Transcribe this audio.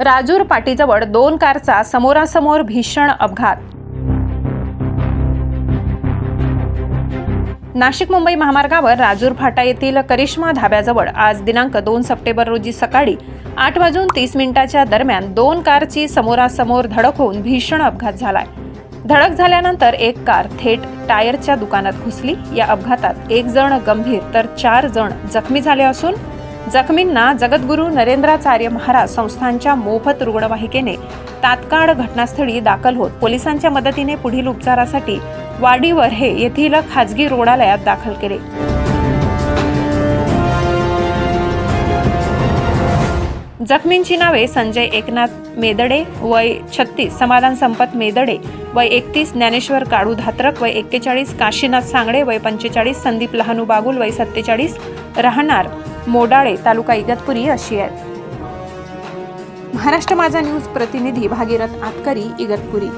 राजूर पाटीजवळ दोन कारचा समोरासमोर भीषण अपघात. नाशिक मुंबई महामार्गावर राजूर फाटा येथील करिश्मा धाब्याजवळ आज दिनांक दोन सप्टेंबर रोजी सकाळी आठ वाजून तीस मिनिटाच्या दरम्यान दोन कारची समोरासमोर धडक होऊन भीषण अपघात झालाय. धडक झाल्यानंतर एक कार थेट टायरच्या दुकानात घुसली. या अपघातात एक जण गंभीर तर चार जण जखमी झाले असून जखमींना जगद्गुरू नरेंद्राचार्य महाराज संस्थांच्या मोफत रुग्णवाहिकेने तात्काळ घटनास्थळी दाखल होत पोलिसांच्या मदतीने पुढील उपचारासाठी वाडीवर हे येथील खाजगी रुग्णालयात दाखल केले. जखमींची नावे संजय एकनाथ मेदडे वय छत्तीस समाधान संपत मेदडे वय एकतीस ज्ञानेश्वर काळू धात्रक वय एक्केचाळीस काशीनाथ सांगडे वय पंचेचाळीस संदीप लहानू बागुल वय सत्तेचाळीस राहणार मोडाळे तालुका इगतपुरी अशी आहेत. महाराष्ट्र माझा न्यूज प्रतिनिधी भागीरथ आतकरी इगतपुरी.